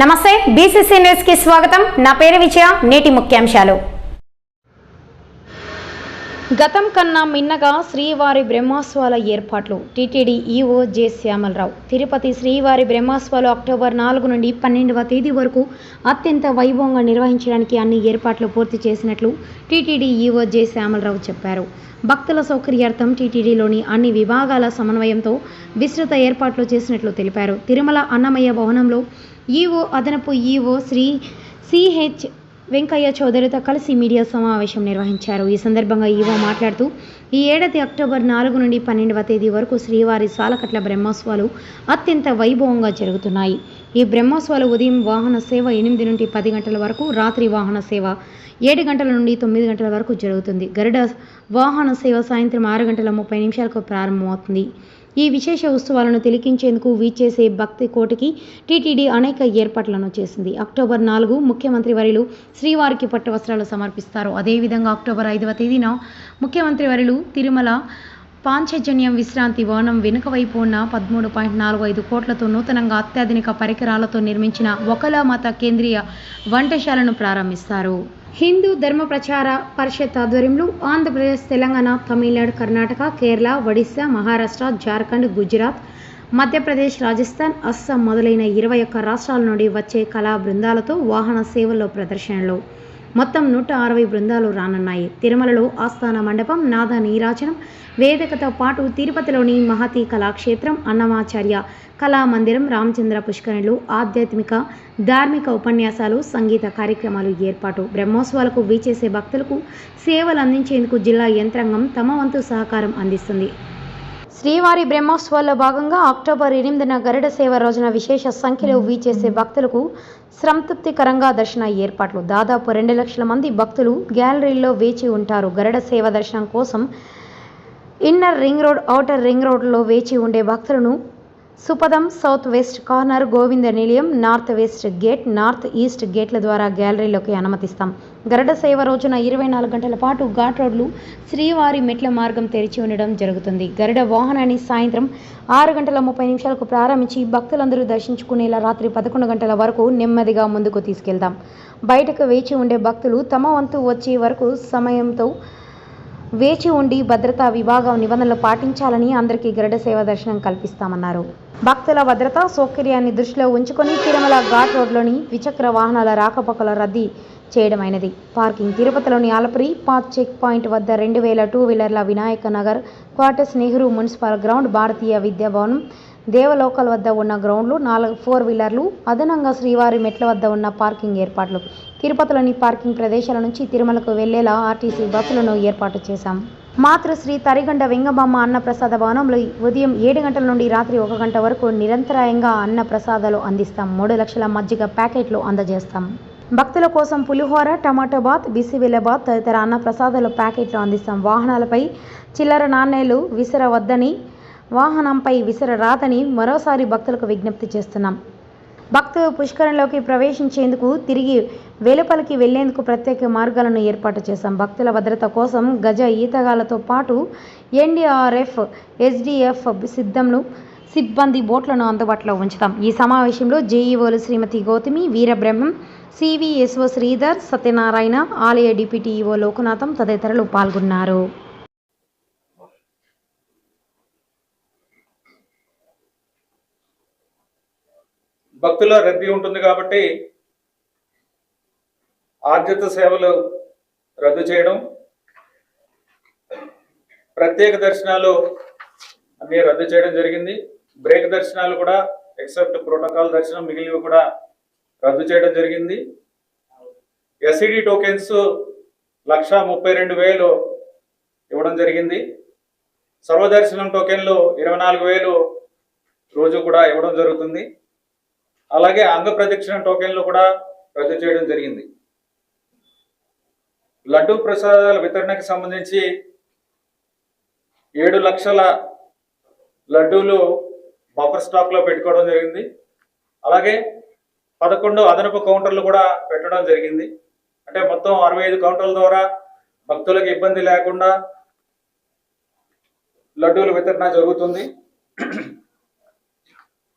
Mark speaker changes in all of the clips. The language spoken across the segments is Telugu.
Speaker 1: నమస్తే బీసీసీ న్యూస్కి స్వాగతం. నా పేరు విజయ నేటి ముఖ్యాంశాలు. గతం కన్నా మిన్నగా శ్రీవారి బ్రహ్మోత్సవాల ఏర్పాట్లు. TTD EO J Shyamalarao. Tirupati శ్రీవారి బ్రహ్మోత్సవాలు అక్టోబర్ నాలుగు నుండి పన్నెండవ తేదీ వరకు అత్యంత వైభవంగా నిర్వహించడానికి అన్ని ఏర్పాట్లు పూర్తి చేసినట్లు టీటీడీ ఈఓ జె శ్యామలరావు చెప్పారు. భక్తుల సౌకర్యార్థం టీటీడీలోని అన్ని విభాగాల సమన్వయంతో విస్తృత ఏర్పాట్లు చేసినట్లు తెలిపారు. తిరుమల అన్నమయ్య భవనంలో ఈఓ అదనపు ఈఓ శ్రీ సిహెచ్ వెంకయ్య చౌదరితో కలిసి మీడియా సమావేశం నిర్వహించారు. ఈ సందర్భంగా ఈవో మాట్లాడుతూ ఈ ఏడాది అక్టోబర్ నాలుగు నుండి పన్నెండవ తేదీ వరకు శ్రీవారి సాలకట్ల బ్రహ్మోత్సవాలు అత్యంత వైభవంగా జరుగుతున్నాయి. ఈ బ్రహ్మోత్సవాలు ఉదయం వాహన సేవ ఎనిమిది నుండి పది గంటల వరకు రాత్రి వాహన సేవ ఏడు గంటల నుండి తొమ్మిది గంటల వరకు జరుగుతుంది. గరుడ వాహన సేవ సాయంత్రం ఆరు గంటల ముప్పై నిమిషాలకు ప్రారంభమవుతుంది. ఈ విశేష ఉత్సవాలను తిలికించేందుకు వీచేసే భక్తి కోటికి టీటీడీ అనేక ఏర్పాట్లను చేసింది. అక్టోబర్ నాలుగు ముఖ్యమంత్రి వరిలు శ్రీవారికి పట్టు వస్త్రాలు సమర్పిస్తారు. అదేవిధంగా అక్టోబర్ ఐదవ తేదీన ముఖ్యమంత్రి వరిలు తిరుమల పాంచజన్యం విశ్రాంతి భవనం వెనుక వైపు ఉన్న పదమూడు పాయింట్ నాలుగు ఐదు కోట్లతో నూతనంగా అత్యాధునిక పరికరాలతో నిర్మించిన ఒకల మత కేంద్రీయ వంటశాలను ప్రారంభిస్తారు. హిందూ ధర్మ ప్రచార పరిషత్ ఆధ్వర్యంలో ఆంధ్రప్రదేశ్ తెలంగాణ తమిళనాడు కర్ణాటక కేరళ ఒడిశా మహారాష్ట్ర జార్ఖండ్ గుజరాత్ మధ్యప్రదేశ్ రాజస్థాన్ అస్సాం మొదలైన ఇరవై ఒక్క రాష్ట్రాల నుండి వచ్చే కళా బృందాలతో వాహన సేవల్లో ప్రదర్శనలు. మొత్తం నూట అరవై బృందాలు రానున్నాయి. తిరుమలలో ఆస్థాన మండపం నాద నీరాజనం వేదికతో పాటు తిరుపతిలోని మహతి కళాక్షేత్రం అన్నమాచార్య కళామందిరం రామచంద్ర పుష్కరణలు ఆధ్యాత్మిక ధార్మిక ఉపన్యాసాలు సంగీత కార్యక్రమాలు ఏర్పాటు. బ్రహ్మోత్సవాలకు వీచేసే భక్తులకు సేవలు అందించేందుకు జిల్లా యంత్రాంగం తమ వంతు సహకారం అందిస్తుంది. శ్రీవారి బ్రహ్మోత్సవాల్లో భాగంగా అక్టోబర్ ఎనిమిదిన గరుడ సేవ రోజున విశేష సంఖ్యలో వీచేసే భక్తులకు సంతృప్తికరంగా దర్శన ఏర్పాట్లు. దాదాపు రెండు లక్షల మంది భక్తులు గ్యాలరీల్లో వేచి ఉంటారు. గరుడ సేవ దర్శనం కోసం inner ring road outer ring రోడ్లో వేచి ఉండే భక్తులను Supadham south west corner Govinda Nilayam north west gate north east గేట్ల ద్వారా గ్యాలరీలోకి అనుమతిస్తాం. గరుడ సేవ రోజున ఇరవై నాలుగు గంటల పాటు ఘాట్ రోడ్లు శ్రీవారి మెట్ల మార్గం తెరిచి ఉండడం జరుగుతుంది. గరుడ వాహనాన్ని సాయంత్రం ఆరు గంటల ముప్పై నిమిషాలకు ప్రారంభించి భక్తులందరూ దర్శించుకునేలా రాత్రి పదకొండు గంటల వరకు నెమ్మదిగా ముందుకు తీసుకెళ్తాం. బయటకు వేచి ఉండే భక్తులు తమ వంతు వచ్చే వరకు సమయంతో వేచి ఉండి భద్రతా విభాగం నిబంధనలు పాటించాలని అందరికీ గరుడ సేవ దర్శనం కల్పిస్తామన్నారు. భక్తుల భద్రతా సౌకర్యాన్ని దృష్టిలో ఉంచుకొని తిరుమల ఘాట్ రోడ్లోని ద్విచక్ర వాహనాల రాకపోకల రద్దీ చేయడమైనది. పార్కింగ్ తిరుపతిలోని ఆలపురి పాత్ చెక్ పాయింట్ వద్ద రెండు వేల two వీలర్ల Vinayaka Nagar quarters Nehru municipal ground Bharatiya Vidyabhavanam దేవలోకల్ వద్ద ఉన్న గ్రౌండ్లు నాలుగు ఫోర్ వీలర్లు అదనంగా శ్రీవారి మెట్ల వద్ద ఉన్న పార్కింగ్ ఏర్పాట్లు. తిరుపతిలోని పార్కింగ్ ప్రదేశాల నుంచి తిరుమలకు వెళ్ళేలా ఆర్టీసీ బస్సులను ఏర్పాటు చేశాం. మాతృశ్రీ తరిగండ వెంగబామ్మ అన్నప్రసాద భవనంలో ఉదయం ఏడు గంటల నుండి రాత్రి ఒక గంట వరకు నిరంతరాయంగా అన్న ప్రసాదాలు అందిస్తాం. మూడు లక్షల మజ్జిగ ప్యాకెట్లు అందజేస్తాం. భక్తుల కోసం పులిహోర టమాటో బాత్ బిసిబెల్ల బాత్ తదితర అన్నప్రసాదాల ప్యాకెట్లు అందిస్తాం. వాహనాలపై చిల్లర నాణేలు విసరవద్దని వాహనంపై విసరరాదని మరోసారి భక్తులకు విజ్ఞప్తి చేస్తున్నాం. భక్తులు పుష్కరంలోకి ప్రవేశించేందుకు తిరిగి వెలుపలికి వెళ్ళేందుకు ప్రత్యేక మార్గాలను ఏర్పాటు చేశాం. భక్తుల భద్రత కోసం గజ ఈతగాలతో పాటు ఎన్డీఆర్ఎఫ్ ఎస్డీఎఫ్ సిద్ధంను సిబ్బంది బోట్లను అందుబాటులో ఉంచుతాం. ఈ సమావేశంలో జేఈఓలు శ్రీమతి గౌతమి వీరబ్రహ్మం సివిఎస్ఓ శ్రీధర్ సత్యనారాయణ ఆలయ డిప్యూటీ ఈఓ లోకనాథం తదితరులు పాల్గొన్నారు.
Speaker 2: భక్తుల రద్దీ ఉంటుంది కాబట్టి ఆర్జిత సేవలు రద్దు చేయడం ప్రత్యేక దర్శనాలు అన్ని రద్దు చేయడం జరిగింది. బ్రేక్ దర్శనాలు కూడా ఎక్సెప్ట్ ప్రోటోకాల్ దర్శనం మిగిలినవి కూడా రద్దు చేయడం జరిగింది. ఎస్ఈడి టోకెన్స్ లక్ష ముప్పై రెండు వేలు ఇవ్వడం జరిగింది. సర్వదర్శనం టోకెన్లు ఇరవై నాలుగు వేలు రోజు కూడా ఇవ్వడం జరుగుతుంది. అలాగే అంగ ప్రదక్షిణ టోకెన్లు కూడా రద్దు చేయడం జరిగింది. లడ్డు ప్రసాదాల వితరణకు సంబంధించి ఏడు లక్షల లడ్డూలు బఫర్ స్టాక్లో పెట్టుకోవడం జరిగింది. అలాగే పదకొండు అదనపు కౌంటర్లు కూడా పెట్టడం జరిగింది. అంటే మొత్తం అరవై ఐదు కౌంటర్ల ద్వారా భక్తులకు ఇబ్బంది లేకుండా లడ్డూల వితరణ జరుగుతుంది.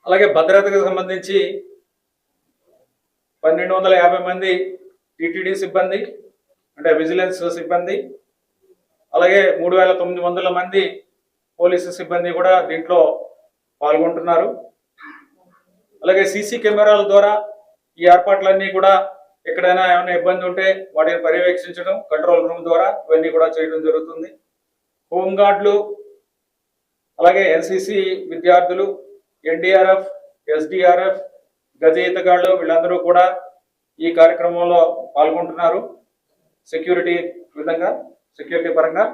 Speaker 2: అలాగే భద్రతకు సంబంధించి పన్నెండు వందల యాభై మంది టిటిడి సిబ్బంది అంటే విజిలెన్స్ సిబ్బంది అలాగే మూడు వేల తొమ్మిది వందల మంది పోలీసు సిబ్బంది కూడా దీంట్లో పాల్గొంటున్నారు. అలాగే సీసీ కెమెరాల ద్వారా ఈ ఏర్పాట్లన్నీ కూడా ఎక్కడైనా ఏమైనా ఇబ్బంది ఉంటే వాటిని పర్యవేక్షించడం కంట్రోల్ రూమ్ ద్వారా ఇవన్నీ కూడా చేయడం జరుగుతుంది. హోంగార్డులు అలాగే ఎన్సీసీ విద్యార్థులు ఎన్డీఆర్ఎఫ్ ఎస్డిఆర్ఎఫ్ గజయితగాళ్ళు వీళ్ళందరూ కూడా ఈ కార్యక్రమంలో పాల్గొంటున్నారు. సెక్యూరిటీ విధంగా సెక్యూరిటీ పరంగా.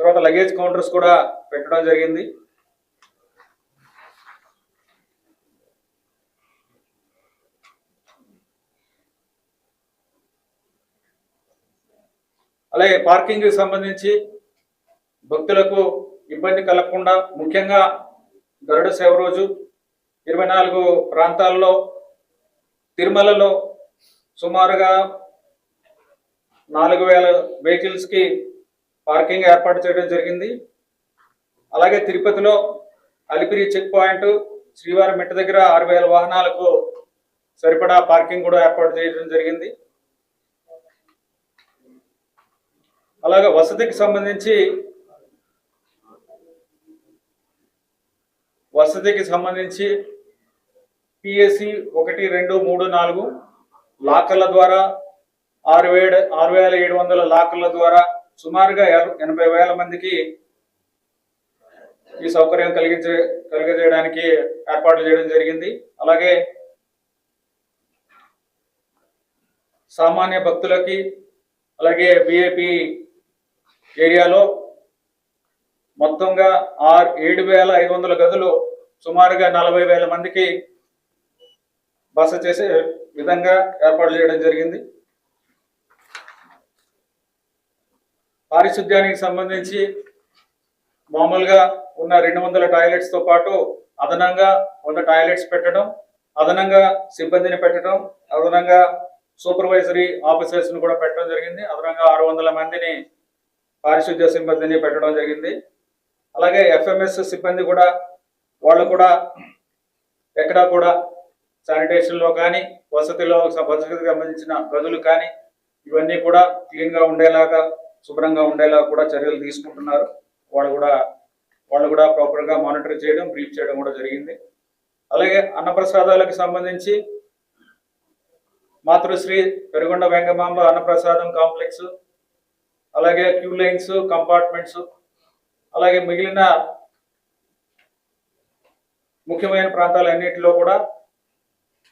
Speaker 2: తర్వాత లగేజ్ కౌంటర్స్ కూడా పెట్టడం జరిగింది. అలాగే పార్కింగ్కి సంబంధించి భక్తులకు ఇబ్బంది కలగకుండా ముఖ్యంగా గరుడ సేవ రోజు ఇరవై నాలుగు ప్రాంతాల్లో తిరుమలలో సుమారుగా నాలుగు వేల వెహికల్స్కి పార్కింగ్ ఏర్పాటు చేయడం జరిగింది. అలాగే తిరుపతిలో అలిపిరి చెక్ పాయింట్ శ్రీవారి మెట్ట దగ్గర ఆరు వేల వాహనాలకు సరిపడా పార్కింగ్ కూడా ఏర్పాటు చేయడం జరిగింది. అలాగే వసతికి సంబంధించి వసతికి సంబంధించి పిఎస్సి ఒకటి రెండు మూడు నాలుగు లాకర్ల ద్వారా ఆరు వేల ఆరు వేల ఏడు వందల లాకర్ల ద్వారా సుమారుగా ఎనభై వేల మందికి ఈ సౌకర్యం కలిగించే కలిగజేయడానికి ఏర్పాట్లు చేయడం జరిగింది. అలాగే సామాన్య భక్తులకి అలాగే విఐపి ఏరియాలో మొత్తంగా ఆరు ఏడు వేల ఐదు వందల గదులు సుమారుగా నలభై వేల మందికి బస చేసే విధంగా ఏర్పాటు చేయడం జరిగింది. పారిశుద్ధ్యానికి సంబంధించి మామూలుగా ఉన్న రెండు వందల టాయిలెట్స్తో పాటు అదనంగా వంద టాయిలెట్స్ పెట్టడం అదనంగా సిబ్బందిని పెట్టడం అదనంగా సూపర్వైజరీ ఆఫీసర్స్ని కూడా పెట్టడం జరిగింది. అదనంగా ఆరు వందల మందిని పారిశుద్ధ్య సిబ్బందిని పెట్టడం జరిగింది. అలాగే ఎఫ్ఎంఎస్ సిబ్బంది కూడా వాళ్ళు కూడా ఎక్కడా కూడా శానిటేషన్లో కానీ వసతిలో వసతికి సంబంధించిన గదులు కానీ ఇవన్నీ కూడా క్లీన్గా ఉండేలాగా శుభ్రంగా ఉండేలాగా కూడా చర్యలు తీసుకుంటున్నారు. వాళ్ళు కూడా వాళ్ళు కూడా ప్రాపర్గా మానిటర్ చేయడం బ్రీఫ్ చేయడం కూడా జరిగింది. అలాగే అన్నప్రసాదాలకు సంబంధించి మాతృశ్రీ పెరుగొండ వెంగమాంబ అన్నప్రసాదం కాంప్లెక్స్ అలాగే క్యూ లైన్స్ కంపార్ట్మెంట్స్ అలాగే మిగిలిన ముఖ్యమైన ప్రాంతాలన్నింటిలో కూడా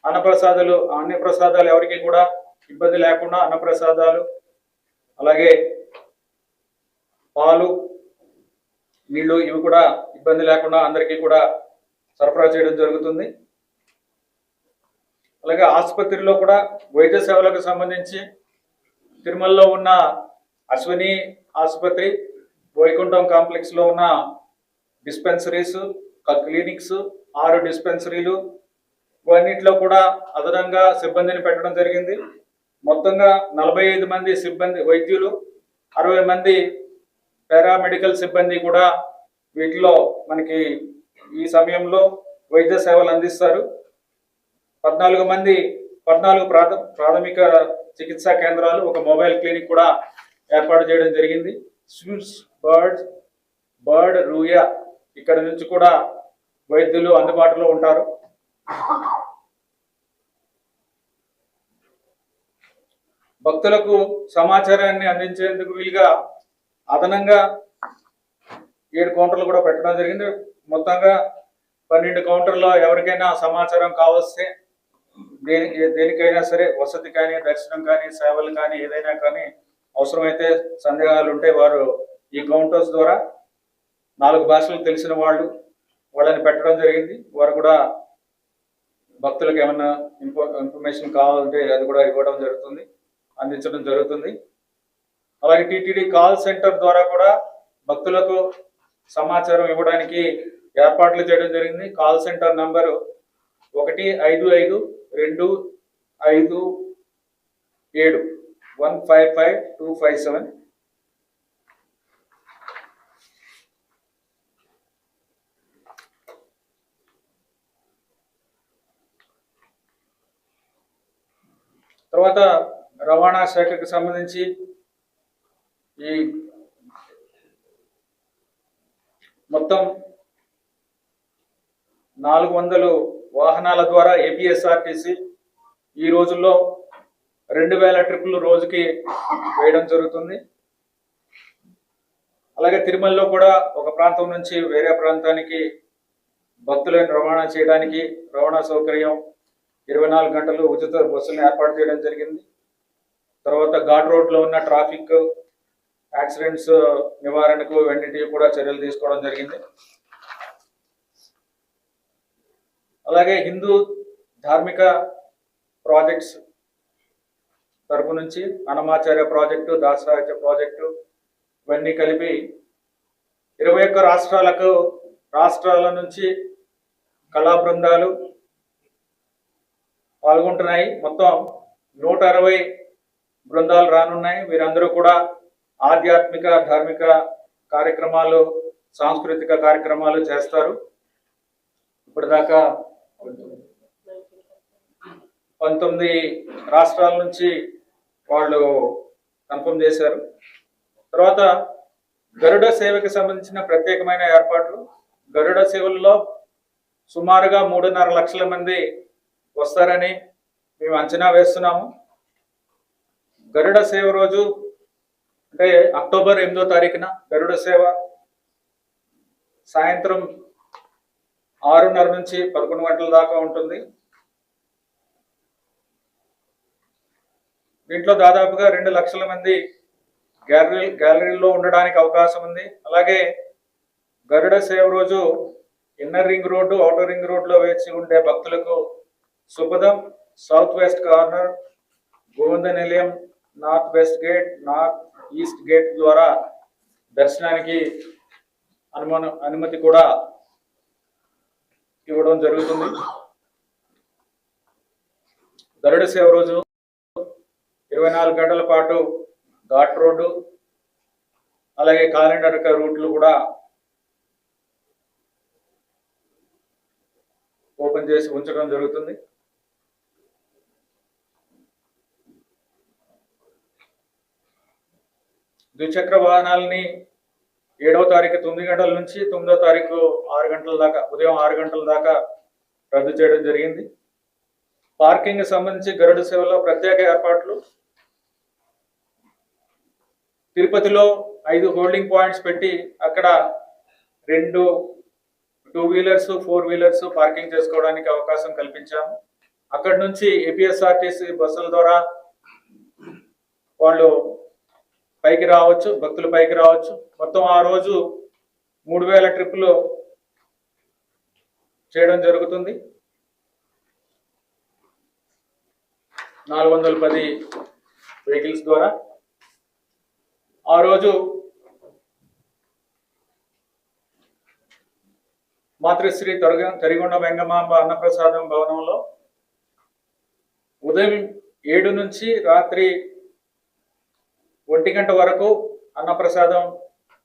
Speaker 2: అన్నప్రసాదాలు అన్నప్రసాదాలు ఎవరికి కూడా ఇబ్బంది లేకుండా అన్నప్రసాదాలు అలాగే పాలు నీళ్ళు ఇవి కూడా ఇబ్బంది లేకుండా అందరికీ కూడా సరఫరా చేయడం జరుగుతుంది. అలాగే ఆసుపత్రిలో కూడా వైద్య సేవలకు సంబంధించి తిరుమలలో ఉన్న అశ్విని ఆసుపత్రి వైకుంఠం కాంప్లెక్స్లో ఉన్న డిస్పెన్సరీస్ క్లినిక్స్ ఆరు డిస్పెన్సరీలు ఇవన్నిట్లో కూడా అదనంగా సిబ్బందిని పెట్టడం జరిగింది. మొత్తంగా నలభై ఐదు మంది సిబ్బంది వైద్యులు అరవై మంది పారామెడికల్ సిబ్బంది కూడా వీటిలో మనకి ఈ సమయంలో వైద్య సేవలు అందిస్తారు. పద్నాలుగు మంది పద్నాలుగు ప్రాథ ప్రాథమిక చికిత్సా కేంద్రాలు ఒక మొబైల్ క్లినిక్ కూడా ఏర్పాటు చేయడం జరిగింది. స్విమ్స్ బర్డ్ బర్డ్ రూయా ఇక్కడ నుంచి కూడా వైద్యులు అందుబాటులో ఉంటారు. భక్తులకు సమాచారాన్ని అందించేందుకు వీలుగా అదనంగా ఏడు కౌంటర్లు కూడా పెట్టడం జరిగింది. మొత్తంగా పన్నెండు కౌంటర్లో ఎవరికైనా సమాచారం కావస్తే దేని దేనికైనా సరే వసతి కానీ దర్శనం కానీ సేవలు కానీ ఏదైనా కానీ అవసరమైతే సందేహాలు ఉంటే వారు ఈ కౌంటర్స్ ద్వారా నాలుగు భాషలు తెలిసిన వాళ్ళు వాళ్ళని పెట్టడం జరిగింది. వారు కూడా భక్తులకు ఏమైనా ఇన్ఫో ఇన్ఫర్మేషన్ కావాలంటే అది కూడా ఇవ్వడం జరుగుతుంది. అందించడం జరుగుతుంది. అలాగే టీటీడీ కాల్ సెంటర్ ద్వారా కూడా భక్తులకు సమాచారం ఇవ్వడానికి ఏర్పాట్లు చేయడం జరిగింది. కాల్ సెంటర్ నంబరు ఒకటి ఐదు ఐదు రెండు ఐదు ఏడు one five five two five seven. తర్వాత రవాణా శాఖకు సంబంధించి ఈ మొత్తం నాలుగు వందలు వాహనాల ద్వారా ఏపీఎస్ఆర్టీసీ ఈ రోజుల్లో రెండు వేల ట్రిప్పులు రోజుకి వేయడం జరుగుతుంది. అలాగే తిరుమలలో కూడా ఒక ప్రాంతం నుంచి వేరే ప్రాంతానికి భక్తులను రవాణా చేయడానికి రవాణా సౌకర్యం ఇరవై నాలుగు గంటలు ఉచిత బస్సులను ఏర్పాటు చేయడం జరిగింది. తర్వాత ఘాట్ రోడ్లో ఉన్న ట్రాఫిక్ యాక్సిడెంట్స్ నివారణకు వెన్నిటివి కూడా చర్యలు తీసుకోవడం జరిగింది. అలాగే హిందూ ధార్మిక ప్రాజెక్ట్స్ తరపు నుంచి అనమాచార్య ప్రాజెక్టు దాసరాజ్య ప్రాజెక్టు ఇవన్నీ కలిపి ఇరవై ఒక్క రాష్ట్రాలకు రాష్ట్రాల నుంచి కళా బృందాలు పాల్గొంటున్నాయి. మొత్తం నూట అరవై బృందాలు రానున్నాయి. వీరందరూ కూడా ఆధ్యాత్మిక ధార్మిక కార్యక్రమాలు సాంస్కృతిక కార్యక్రమాలు చేస్తారు. ఇప్పటిదాకా పంతొమ్మిది రాష్ట్రాల నుంచి వాళ్ళు కన్ఫర్మ్ చేశారు. తర్వాత గరుడ సేవకి సంబంధించిన ప్రత్యేకమైన ఏర్పాట్లు. గరుడ సేవల్లో సుమారుగా మూడున్నర లక్షల మంది వస్తారని మేము అంచనా వేస్తున్నాము. గరుడ సేవ రోజు అంటే అక్టోబర్ ఎనిమిదో తారీఖున గరుడ సేవ. సాయంత్రం ఆరున్నర నుంచి పదకొండు గంటల దాకా ఉంటుంది. దీంట్లో దాదాపుగా రెండు లక్షల మంది గ్యాలరీ గ్యాలరీలో ఉండడానికి అవకాశం ఉంది. అలాగే గరుడ సేవ రోజు inner ring road outer ring రోడ్లో వేచి ఉండే భక్తులకు Supadham south west corner Govinda Nilayam north west gate north east gate ద్వారా దర్శనానికి అనుమను అనుమతి కూడా ఇవ్వడం జరుగుతుంది. గరుడ సేవ రోజు ఇరవై నాలుగు గంటల పాటు ఘాట్ రోడ్డు అలాగే కాలినడక రూట్లు కూడా ఓపెన్ చేసి ఉంచడం జరుగుతుంది. ద్విచక్ర వాహనాలని ఏడవ తారీఖు తొమ్మిది గంటల నుంచి తొమ్మిదో తారీఖు ఆరు గంటల దాకా ఉదయం ఆరు గంటల దాకా రద్దు చేయడం జరిగింది. పార్కింగ్ సంబంధించి గరుడ సేవలో ప్రత్యేక ఏర్పాట్లు. తిరుపతిలో ఐదు హోల్డింగ్ పాయింట్స్ పెట్టి అక్కడ రెండు two wheelers four wheelers parking చేసుకోవడానికి అవకాశం కల్పించాము. అక్కడి నుంచి ఏపీఎస్ఆర్టీసీ బస్సుల ద్వారా వాళ్ళు పైకి రావచ్చు భక్తులు పైకి రావచ్చు. మొత్తం ఆ రోజు మూడు వేల ట్రిప్పులు చేయడం జరుగుతుంది. నాలుగు వందల పది వెహికల్స్ ద్వారా. ఆ రోజు మాతృశ్రీ తొరగ తరిగొండ వెంగమాంబ అన్నప్రసాదం భవనంలో ఉదయం ఏడు నుంచి రాత్రి ఒంటి గంట వరకు అన్నప్రసాదం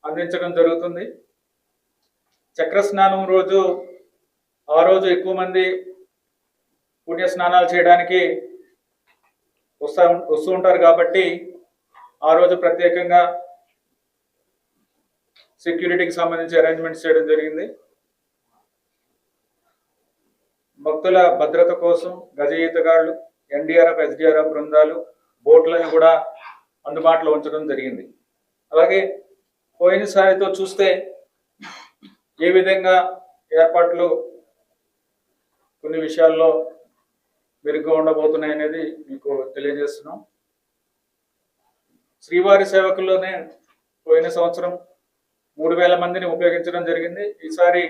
Speaker 2: అందించడం జరుగుతుంది. చక్ర స్నానం రోజు ఆ రోజు ఎక్కువ మంది పుణ్య స్నానాలు చేయడానికి వస్తా వస్తూ ఉంటారు కాబట్టి ఆ రోజు ప్రత్యేకంగా సెక్యూరిటీకి సంబంధించి అరేంజ్మెంట్స్ చేయడం జరిగింది. భక్తుల భద్రత కోసం గజ ఈతగాళ్ళు ఎన్డీఆర్ఎఫ్ ఎస్డిఆర్ఎఫ్ బృందాలు బోట్లను కూడా అందుబాటులో ఉంచడం జరిగింది. అలాగే పోయినసారితో చూస్తే ఏ విధంగా ఏర్పాట్లు కొన్ని విషయాల్లో మెరుగ్గా ఉండబోతున్నాయి అనేది మీకు తెలియజేస్తున్నాం. శ్రీవారి సేవకుల్లోనే పోయిన సంవత్సరం మూడు వేల మందిని ఉపయోగించడం జరిగింది. ఈసారి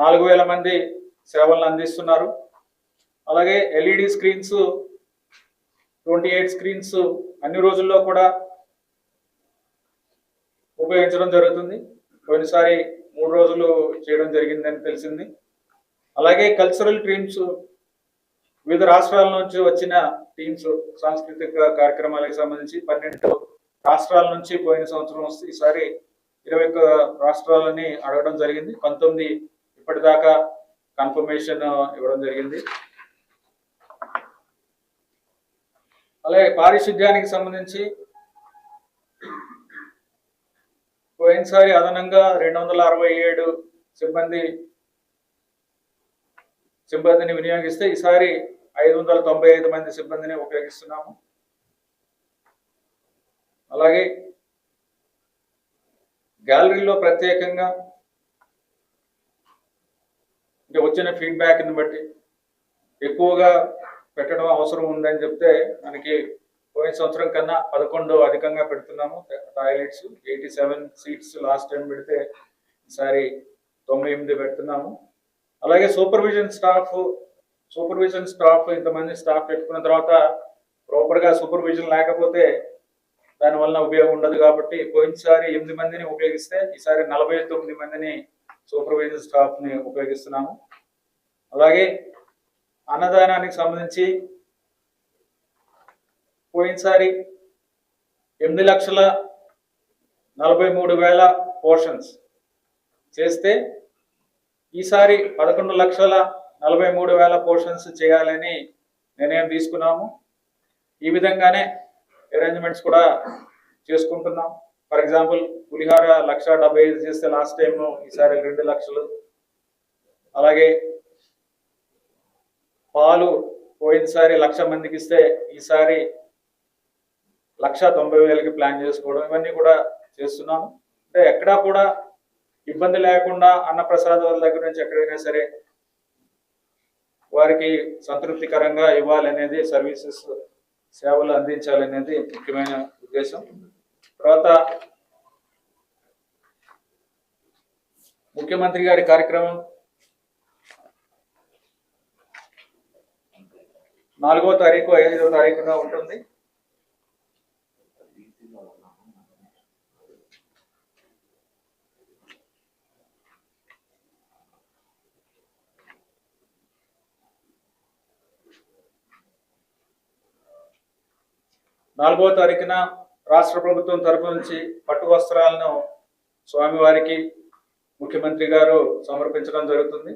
Speaker 2: నాలుగు వేల మంది సేవలను అందిస్తున్నారు. అలాగే LED screens twenty eight screens అన్ని రోజుల్లో కూడా ఉపయోగించడం జరుగుతుంది. పోయినసారి మూడు రోజులు చేయడం జరిగిందని తెలిసింది. అలాగే కల్చరల్ టీమ్స్ వివిధ రాష్ట్రాల నుంచి వచ్చిన టీమ్స్ సాంస్కృతిక కార్యక్రమాలకు సంబంధించి పన్నెండు రాష్ట్రాల నుంచి పోయిన సంవత్సరం వస్తే ఈసారి ఇరవై ఒక్క రాష్ట్రాలని అడగడం జరిగింది. పంతొమ్మిది ఇప్పటిదాకా కన్ఫర్మేషన్ ఇవ్వడం జరిగింది. అలాగే పారిశుద్ధ్యానికి సంబంధించి పోయినసారి అదనంగా రెండు వందల అరవై ఏడు సిబ్బంది సిబ్బందిని వినియోగిస్తే ఈసారి ఐదు వందల తొంభై ఐదు మంది సిబ్బందిని ఉపయోగిస్తున్నాము. అలాగే గ్యాలరీలో ప్రత్యేకంగా ఇంకా వచ్చిన ఫీడ్బ్యాక్ని బట్టి ఎక్కువగా పెట్టడం అవసరం ఉందని చెప్తే మనకి పోయిన సంవత్సరం కన్నా పదకొండు అధికంగా పెడుతున్నాము. Toilets eighty seven seats last time పెడితే ఈసారి తొంభై ఎనిమిది పెడుతున్నాము. అలాగే సూపర్విజన్ స్టాఫ్ సూపర్విజన్ స్టాఫ్ ఇంతమంది స్టాఫ్ పెట్టుకున్న తర్వాత ప్రాపర్గా సూపర్విజన్ లేకపోతే దానివల్ల ఉపయోగం ఉండదు కాబట్టి పోయినసారి ఎనిమిది మందిని ఉపయోగిస్తే ఈసారి నలభై తొమ్మిది మందిని సూపర్విజన్ స్టాఫ్ని ఉపయోగిస్తున్నాము. అలాగే అన్నదానానికి సంబంధించి పోయినసారి ఎనిమిది లక్షల నలభై మూడు వేల పోర్షన్స్ చేస్తే ఈసారి పదకొండు లక్షల నలభై మూడు వేల పోర్షన్స్ చేయాలని నిర్ణయం తీసుకున్నాము. ఈ విధంగానే అరేంజ్మెంట్స్ కూడా చేసుకుంటున్నాం. ఫర్ ఎగ్జాంపుల్ పులిహార లక్ష డెబ్బై ఐదు చేస్తే లాస్ట్ టైము ఈసారి రెండు లక్షలు. అలాగే పాలు పోయినసారి లక్ష మందికి ఇస్తే ఈసారి లక్ష తొంభై వేలకి ప్లాన్ చేసుకోవడం ఇవన్నీ కూడా చేస్తున్నాము అంటే ఎక్కడా కూడా ఇబ్బంది లేకుండా అన్నప్రసాదాల దగ్గర నుంచి ఎక్కడైనా సరే వారికి సంతృప్తికరంగా ఇవ్వాలనేది సర్వీసెస్ సేవలు అందించాలనేది ముఖ్యమైన ఉద్దేశం. తర్వాత ముఖ్యమంత్రి గారి కార్యక్రమం నాలుగో తారీఖు ఐదో తారీఖున ఉంటుంది. నాలుగో తారీఖున రాష్ట్ర ప్రభుత్వం తరపు నుంచి పట్టు వస్త్రాలను స్వామివారికి ముఖ్యమంత్రి గారు సమర్పించడం జరుగుతుంది.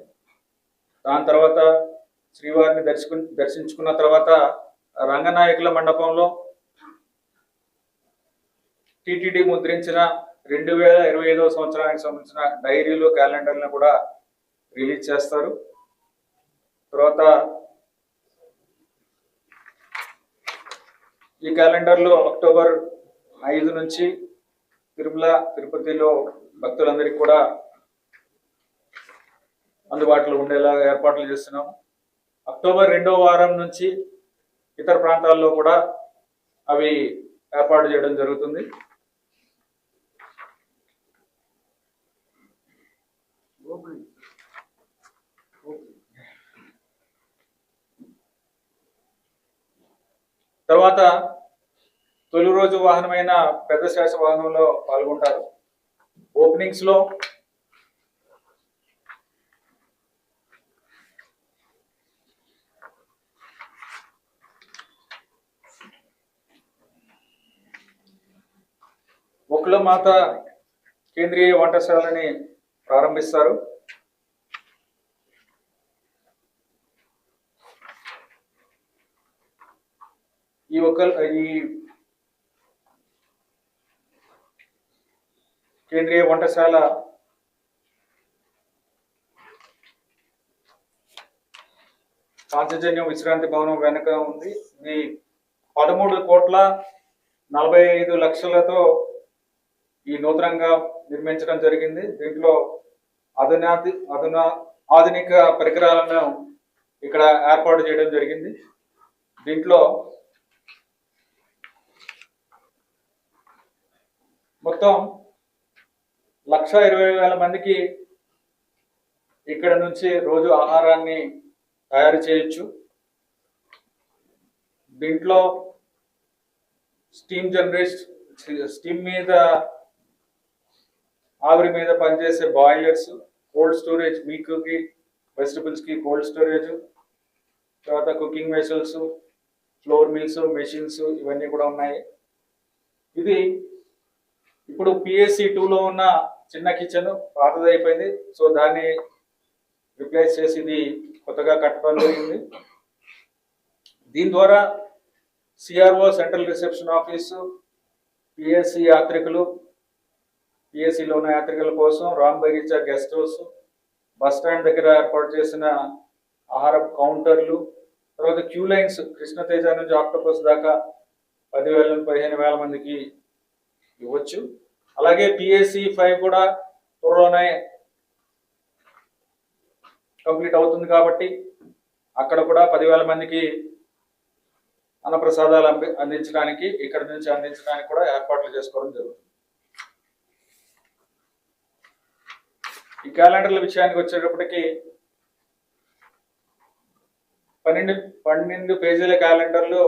Speaker 2: దాని తర్వాత శ్రీవారిని దర్శకు దర్శించుకున్న తర్వాత రంగనాయకుల మండపంలో టిటిడి ముద్రించిన రెండు వేల ఇరవై ఐదవ సంవత్సరానికి సంబంధించిన డైరీలు క్యాలెండర్లను కూడా రిలీజ్ చేస్తారు. తర్వాత ఈ క్యాలెండర్లో అక్టోబర్ ఐదు నుంచి తిరుమల తిరుపతిలో భక్తులందరికీ కూడా అందుబాటులో ఉండేలా ఏర్పాట్లు చేస్తున్నాము. అక్టోబర్ రెండో వారం నుంచి ఇతర ప్రాంతాల్లో కూడా అవి ఏర్పాటు చేయడం జరుగుతుంది. తర్వాత తొలి రోజు వాహనమైన పెద్ద శాస వాహనంలో పాల్గొంటారు. ఓపెనింగ్స్లో మాత కేంద్రీయ వంటశాలని ప్రారంభిస్తారు. ఈ ఒక ఈ కేంద్రీయ వంటశాల కాంచజన్యం విశ్రాంతి భవనం వెనుక ఉంది. ఇది పదమూడు కోట్ల నలభై ఐదు లక్షలతో ఈ నూతనంగా నిర్మించడం జరిగింది. దీంట్లో అధునాది అధునా ఆధునిక పరికరాలను ఇక్కడ ఏర్పాటు చేయడం జరిగింది. దీంట్లో మొత్తం లక్ష ఇరవై వేల మందికి ఇక్కడ నుంచి రోజు ఆహారాన్ని తయారు చేయొచ్చు. దీంట్లో స్టీమ్ జనరేషన్ స్టీమ్ మీద ఆవిరి మీద పనిచేసే బాయిలర్స్ కోల్డ్ స్టోరేజ్ మీకుకి వెజిటబుల్స్కి కోల్డ్ స్టోరేజ్ తర్వాత cooking vessels flour mills machines ఇవన్నీ కూడా ఉన్నాయి. ఇది ఇప్పుడు పిఎస్సి టూలో ఉన్న చిన్న కిచెన్ పాతది అయిపోయింది. సో దాన్ని రిప్లేస్ చేసి ఇది కొత్తగా కట్టడం జరిగింది. దీని ద్వారా CRO central reception office PSC యాత్రికులు పిఎస్సిలో ఉన్న యాత్రికుల కోసం Ram Bagicha guest house bus stand దగ్గర ఏర్పాటు చేసిన ఆహార కౌంటర్లు తర్వాత క్యూ లైన్స్ కృష్ణతేజ నుంచి ఆక్టోపస్ దాకా పదివేల నుంచి పదిహేను వేల మందికి ఇవ్వచ్చు. అలాగే పిఎస్సి ఫైవ్ కూడా త్వరలోనే కంప్లీట్ అవుతుంది కాబట్టి అక్కడ కూడా పదివేల మందికి అన్నప్రసాదాలు అంది- అందించడానికి ఇక్కడ నుంచి అందించడానికి కూడా ఏర్పాట్లు చేసుకోవడం జరుగుతుంది. ఈ క్యాలెండర్ల విషయానికి వచ్చేటప్పటికి పన్నెండు పన్నెండు పేజీల క్యాలెండర్లు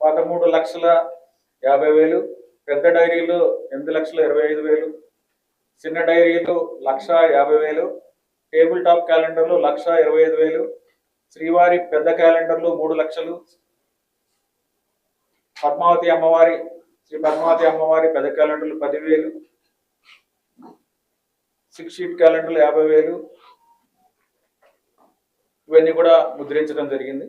Speaker 2: పదమూడు లక్షల యాభై వేలు పెద్ద డైరీలు ఎనిమిది లక్షల ఇరవై ఐదు వేలు చిన్న డైరీలు లక్ష యాభై వేలు టేబుల్ టాప్ క్యాలెండర్లు లక్ష ఇరవై ఐదు వేలు శ్రీవారి పెద్ద క్యాలెండర్లు మూడు లక్షలు పద్మావతి అమ్మవారి శ్రీ పద్మావతి అమ్మవారి పెద్ద క్యాలెండర్లు పదివేలు సిక్స్ షీట్ క్యాలెండర్లు యాభై వేలు. ఇవన్నీ కూడా ముద్రించడం జరిగింది.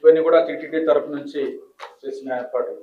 Speaker 2: ఇవన్నీ కూడా టీటీడీ తరపు నుంచి చేసిన ఏర్పాటు.